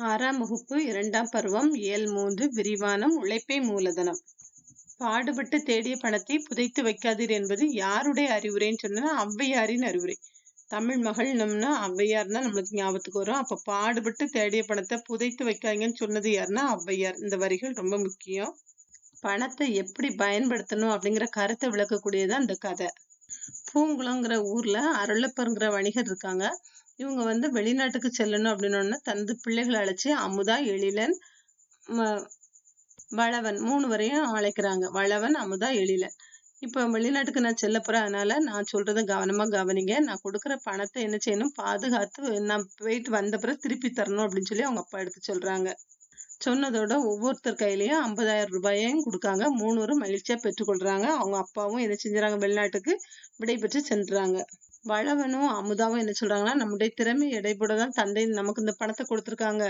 ஆறாம் வகுப்பு இரண்டாம் பருவம் இயல் மூன்று விரிவானம் உழைப்பே மூலதனம். பாடுபட்டு தேடிய பணத்தை புதைத்து வைக்காதீர் என்பது யாருடைய அறிவுரைன்னு சொன்னா ஔவையாரின் அறிவுரை. தமிழ் மகள்னம்னா ஔவையார் தான் நம்மளுக்கு ஞாபகத்துக்கு வரும். அப்ப பாடுபட்டு தேடிய பணத்தை புதைத்து வைக்காதீங்கன்னு சொன்னது யாருன்னா ஔவையார். இந்த வரிகள் ரொம்ப முக்கியம். பணத்தை எப்படி பயன்படுத்தணும் அப்படிங்கிற கருத்தை விளக்கக்கூடியதான் இந்த கதை. பூங்குளங்கிற ஊர்ல அருளப்பருங்கிற வணிகர் இருக்காங்க. இவங்க வந்து வெளிநாட்டுக்கு செல்லணும் அப்படின்னு தனது பிள்ளைகளை அழைச்சி அமுதா எழிலன் ம- வளவன் மூணு வரையும் அழைக்கிறாங்க. வளவன் அமுதா எழிலன். இப்போ வெளிநாட்டுக்கு நான் செல்ல போறேன். அதனால நான் சொல்கிறத கவனமாக கவனிங்க. நான் கொடுக்குற பணத்தை என்ன செய்யணும்? பாதுகாத்து நான் போயிட்டு வந்த பிறகு திருப்பி தரணும் அப்படின்னு சொல்லி அவங்க அப்பா எடுத்து சொல்றாங்க. சொன்னதோட ஒவ்வொருத்தர் கையிலையும் ஐம்பதாயிரம் ரூபாயையும் கொடுக்காங்க. மூணுவரும் மகிழ்ச்சியா பெற்றுக்கொள்றாங்க. அவங்க அப்பாவும் என்ன செஞ்சுறாங்க? வெளிநாட்டுக்கு விடைபெற்று சென்றாங்க. வளவனும் அமுதாவும் என்ன சொல்றாங்கன்னா நம்முடைய திறமை எடைபோட தான் தந்தை நமக்கு இந்த பணத்தை கொடுத்துருக்காங்க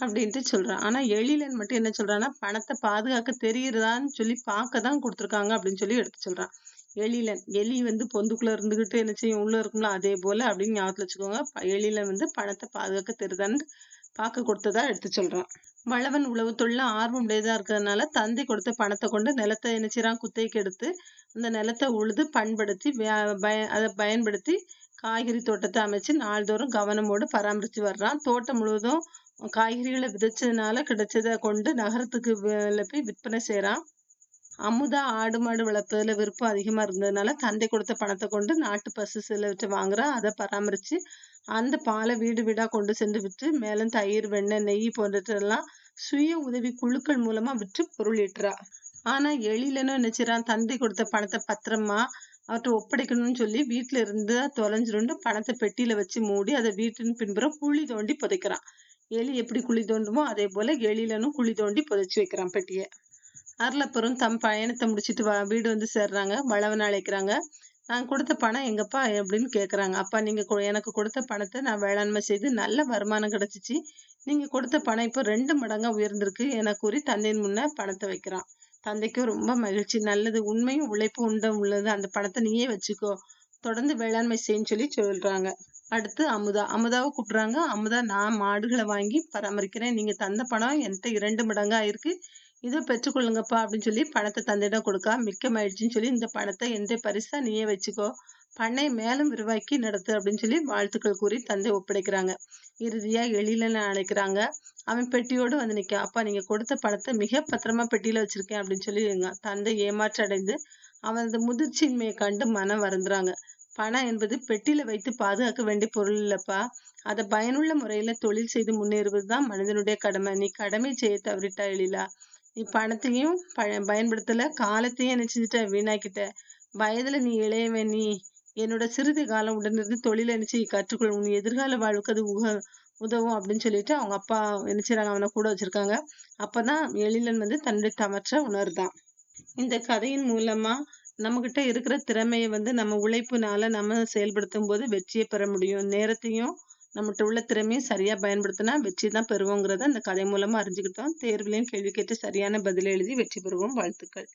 அப்படின்ட்டு சொல்றான் ஆனா எழிலன் மட்டும் என்ன சொல்றான்னா பணத்தை பாதுகாக்க தெரியுறதான்னு சொல்லி பார்க்க தான் கொடுத்துருக்காங்க அப்படின்னு சொல்லி எடுத்து சொல்றான். எழிலன் எலி வந்து பொந்துக்குள்ள இருந்துகிட்டு என்ன செய்யும்? உள்ள இருக்கும்ல அதே போல அப்படின்னு ஞாபகத்துல வச்சுக்கோங்க. எழிலன் வந்து பணத்தை பாதுகாக்க தெரியுதான்னு பார்க்க கொடுத்ததா எடுத்து சொல்றான். வளவன் உழவு தொழில ஆர்வம் உடையதா இருக்கிறதுனால தந்தை கொடுத்த பணத்தை கொண்டு நிலத்தை நினைச்சிறான். குத்தைக்கு எடுத்து அந்த நிலத்தை உழுது பண்படுத்தி பய- அதை பயன்படுத்தி காய்கறி தோட்டத்தை அமைச்சு நாள்தோறும் கவனமோடு பராமரித்து வர்றான். தோட்டம் முழுவதும் காய்கறிகளை விதைச்சதுனால கிடைச்சதை கொண்டு நகரத்துக்கு போய் விற்பனை செய்கிறான் அமுதா ஆடு மாடு வளர்ப்பதுல விருப்பம் அதிகமா இருந்ததுனால தந்தை கொடுத்த பணத்தை கொண்டு நாட்டு பசு சிலவற்றை வாங்குறா. அதை பராமரிச்சு அந்த பாலை வீடு வீடா கொண்டு சென்று விற்று மேலும் தயிர் வெண்ணெய் நெய் போன்றதெல்லாம் சுய உதவி குழுக்கள் மூலமா விற்று பொருள் ஈட்டுறா. ஆனா எழிலனும் நினைச்சிறான் தந்தை கொடுத்த பணத்தை பத்திரமா அவற்றை ஒப்படைக்கணும்னு சொல்லி வீட்டுல இருந்து தொலைஞ்சிருந்து பணத்தை பெட்டியில வச்சு மூடி அதை வீட்டின் பின்புறம் குழி தோண்டி புதைக்கிறான். எலி எப்படி குழி தோண்டுமோ அதே போல எழிலனும் குழி தோண்டி புதைச்சு வைக்கிறான் பெட்டியை. அருளப்பரும் தம் பயணத்தை முடிச்சிட்டு வீடு வந்து சேர்றாங்க. வளவன் அழைக்கிறாங்க. நான் கொடுத்த பணம் எங்கப்பா அப்படின்னு கேக்குறாங்க. அப்பா நீங்க எனக்கு கொடுத்த பணத்தை நான் வேளாண்மை செய்து நல்ல வருமானம் கிடச்சிச்சு. நீங்க கொடுத்த பணம் இப்போ ரெண்டு மடங்கா உயர்ந்திருக்கு. என கூறி தந்தையின் முன்னே பணத்தை வைக்கிறான். தந்தைக்கும் ரொம்ப மகிழ்ச்சி. நல்லது உண்மையும் உழைப்பு உண்டம் உள்ளது. அந்த பணத்தை நீயே வச்சுக்கோ. தொடர்ந்து வேளாண்மை செய்யுன்னு சொல்லி சொல்றாங்க. அடுத்து அமுதா. அமுதாவை கூப்பிடுறாங்க. அமுதா நான் மாடுகளை வாங்கி பராமரிக்கிறேன். நீங்க தந்த பணம் என்கிட்ட இரண்டு மடங்கா இருக்கு. இதை பெற்றுக்கொள்ளுங்கப்பா அப்படின்னு சொல்லி பணத்தை தந்தையிடம் கொடுக்கா. மிக்க மகிழ்ச்சின்னு சொல்லி இந்த பணத்தை எந்த பரிசா நீயே வச்சுக்கோ. பண்ணை மேலும் விரிவாக்கி நடத்து அப்படின்னு சொல்லி வாழ்த்துக்கள் கூறி தந்தை ஒப்படைக்கிறாங்க. இறுதியா எழிலனை அழைக்கிறாங்க. அவன் பெட்டியோடு வந்து நிற்க அப்பா நீங்க கொடுத்த பணத்தை மிக பத்திரமா பெட்டியில வச்சிருக்கேன் அப்படின்னு சொல்லி தந்தை ஏமாற்றம் அடைந்து அவனது முதிர்ச்சியின்மையை கண்டு மனம் வருந்துறாங்க. பணம் என்பது பெட்டியில வைத்து பாதுகாக்க வேண்டிய பொருள் இல்லப்பா. அதை பயனுள்ள முறையில தொழில் செய்து முன்னேறுவதுதான் மனிதனுடைய கடமை. நீ கடமை செய்ய தவறிட்டா எழிலா. பணத்தையும் ப- பயன்படுத்தல காலத்தையும் என்ன செஞ்சுட்ட வீணாக்கிட்ட. வயதுல நீ இளையவன் நீ என்னோட சிறிது காலம் உடனிருந்து தொழில் நினைச்சு கற்றுக்கொள். உன் எதிர்கால வாழ்வுக்கு அது உக உதவும் அப்படின்னு சொல்லிட்டு அவங்க அப்பா என்ன செய்றாங்க அவனை கூட வச்சிருக்காங்க. அப்பதான் எழிலன் வந்து தன்னுடைய தவற்ற உணர்தான் இந்த கதையின் மூலமா நம்மகிட்ட இருக்கிற திறமையை வந்து நம்ம உழைப்புனால நம்ம செயல்படுத்தும் போது வெற்றியை பெற முடியும். நேரத்தையும் நம்மகிட்ட உள்ள திறமையை சரியா பயன்படுத்தினா வெற்றி தான் பெறுவோங்கிறத அந்த கதை மூலமா அறிஞ்சுக்கிட்டோம். தேர்வுலையும் கேள்வி கேட்டு சரியான பதில் எழுதி வெற்றி பெறுவோம். வாழ்த்துக்கள்.